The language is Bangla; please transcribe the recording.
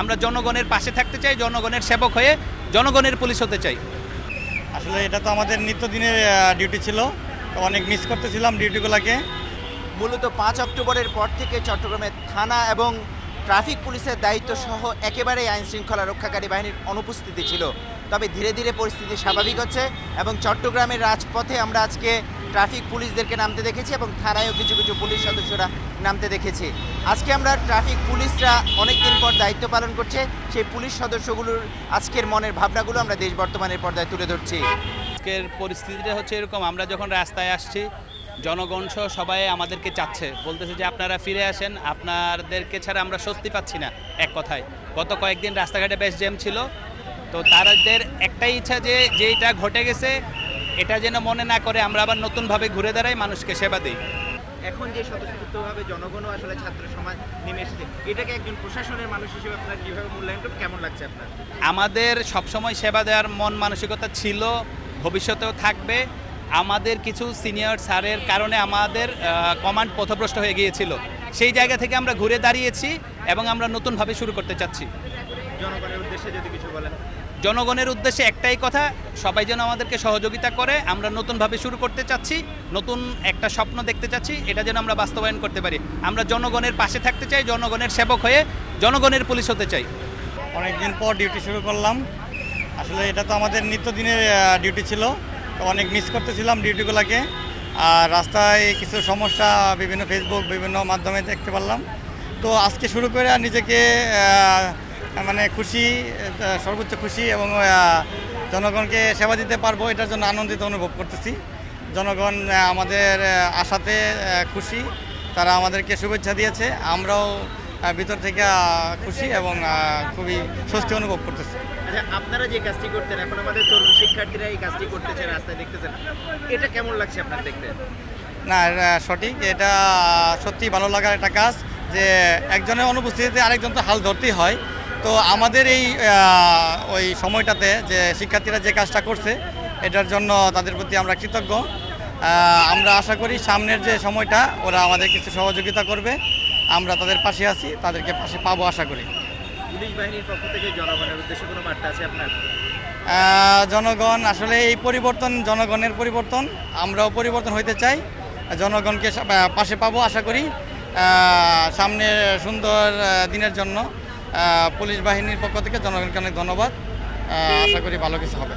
আমরা জনগণের পাশে থাকতে চাই জনগণের সেবক হয়ে জনগণের পুলিশ হতে চাই। আসলে এটা তো আমাদের নিত্যদিনের ডিউটি ছিল। তো অনেক মিস করতেছিলাম ডিউটিগুলোকে মূলত পাঁচ অক্টোবরের পর থেকে চট্টগ্রামের থানা এবং ট্রাফিক পুলিশের দায়িত্ব সহ একেবারেই আইন শৃঙ্খলা রক্ষাকারী বাহিনীর অনুপস্থিতি ছিল। তবে ধীরে ধীরে পরিস্থিতি স্বাভাবিক হচ্ছে এবং চট্টগ্রামের রাজপথে আমরা আজকে ট্রাফিক পুলিশদেরকে নামতে দেখেছি এবং থানায়ও কিছু কিছু পুলিশ সদস্যরা নামতে দেখেছি। আজকে আমরা ট্রাফিক পুলিশরা অনেক দিন পর দায়িত্ব পালন করছে, সেই পুলিশ সদস্যগুলোর আজকের মনের ভাবনাগুলো আমরা দেশ বর্তমানের পর্দায় তুলে ধরছি। আজকের পরিস্থিতিটা হচ্ছে এরকম, আমরা যখন রাস্তায় আসছি, জনগণ সহ সবাই আমাদেরকে চাচ্ছে। বলতেছে যে আপনারা ফিরে আসেন, আপনাদেরকে ছাড়া আমরা স্বস্তি পাচ্ছি না, এক কথায়। গত কয়েকদিন রাস্তাঘাটে বেশ জ্যাম ছিল, তো তাদের একটাই ইচ্ছা যে যেটা ঘটে গেছে এটা যেন মনে না করে আমরা আবার নতুনভাবে ঘুরে দাঁড়াই মানুষকে সেবা দিই। এখন যে স্বতঃস্ফূর্তভাবে জনগণও আসলে ছাত্র সমাজ নেমে এসেছে এটাকে একজন প্রশাসনের মানুষ হিসেবে আপনার কীভাবে মূল্যায়ন করবেন? কেমন লাগছে আপনার? আমাদের সবসময় সেবা দেওয়ার মন মানসিকতা ছিল ভবিষ্যতেও থাকবে। আমাদের কিছু সিনিয়র স্যারের কারণে আমাদের কমান্ড পথভ্রষ্ট হয়ে গিয়েছিল। সেই জায়গা থেকে আমরা ঘুরে দাঁড়িয়েছি এবং আমরা নতুনভাবে শুরু করতে চাচ্ছি। জনগণের উদ্দেশ্যে যদি কিছু বলেন। জনগণের উদ্দেশ্যে একটাই কথা, সবাই যেন আমাদেরকে সহযোগিতা করে। আমরা নতুনভাবে শুরু করতে চাচ্ছি, নতুন একটা স্বপ্ন দেখতে চাচ্ছি, এটা যেন আমরা বাস্তবায়ন করতে পারি। আমরা জনগণের পাশে থাকতে চাই, জনগণের সেবক হয়ে জনগণের পুলিশ হতে চাই। অনেকদিন পর ডিউটি শুরু করলাম। আসলে এটা তো আমাদের নিত্যদিনের ডিউটি ছিল। তো অনেক মিস করতেছিলাম ডিউটিগুলোকে। আর রাস্তায় কিছু সমস্যা, বিভিন্ন ফেসবুক বিভিন্ন মাধ্যমে দেখতে পারলাম। তো আজকে শুরু করে নিজেকে মানে খুশি সর্বোচ্চ খুশি এবং জনগণকে সেবা দিতে পারব এটার জন্য আনন্দিত অনুভব করতেছি। জনগণ আমাদের আশাতে খুশি। তারা আমাদেরকে শুভেচ্ছা দিয়েছে। আমরাও ভিতর থেকে খুশি এবং খুবই স্বস্তি অনুভব করতেছি। আচ্ছা আপনারা যে কাজটি করতেন এখন আমাদের তরুণ শিক্ষার্থীরা এই কাজটি করতেছে রাস্তায় দেখতেছেন। এটা কেমন লাগছে আপনার দেখতে? না সঠিক। এটা সত্যি ভালো লাগার একটা কাজ যে একজনের অনুপস্থিতিতে আরেকজন তো হাল ধরতেই হয়। তো আমাদের এই ওই সময়টাতে যে শিক্ষার্থীরা যে কাজটা করছে এটার জন্য তাদের প্রতি আমরা কৃতজ্ঞ। আমরা আশা করি সামনের যে সময়টা ওরা আমাদের কিছু সহযোগিতা করবে। আমরা তাদের পাশে আছি তাদেরকে পাশে পাবো আশা করি। পুলিশ বাহিনীর পক্ষ থেকে জনগণের উদ্দেশ্যে কোনো বার্তা আছে আপনার? জনগণ আসলে এই পরিবর্তন জনগণের পরিবর্তন আমরাও পরিবর্তন হইতে চাই। জনগণকে পাশে পাবো আশা করি। সামনে সুন্দর দিনের জন্য পুলিশ বাহিনীর পক্ষ থেকে জনগণকে অনেক ধন্যবাদ। আশা করি ভালো কিছু হবে।